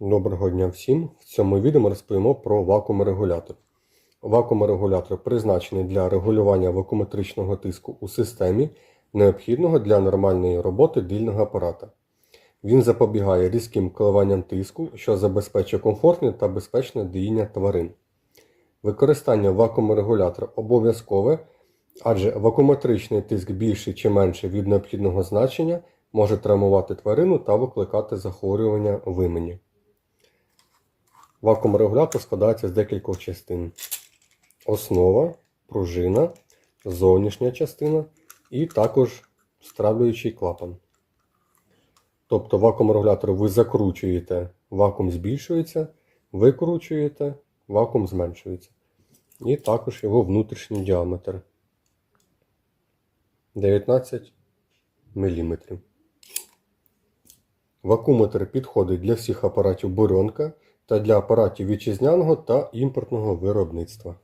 Доброго дня всім! В цьому відео ми розповімо про вакуумрегулятор. Вакуумрегулятор призначений для регулювання вакуометричного тиску у системі, необхідного для нормальної роботи дильного апарата. Він запобігає різким коливанням тиску, що забезпечує комфортне та безпечне доїння тварин. Використання вакуумрегулятора обов'язкове, адже вакуометричний тиск більший чи менший від необхідного значення може травмувати тварину та викликати захворювання в імені. Вакуумрегулятор складається з декількох частин. Основа, пружина, зовнішня частина і також стравлюючий клапан. Тобто вакуумрегулятор ви закручуєте, вакуум збільшується, викручуєте, вакуум зменшується. І також його внутрішній діаметр 19 мм. Вакууметр підходить для всіх апаратів бурьонка та для апаратів вітчизняного та імпортного виробництва.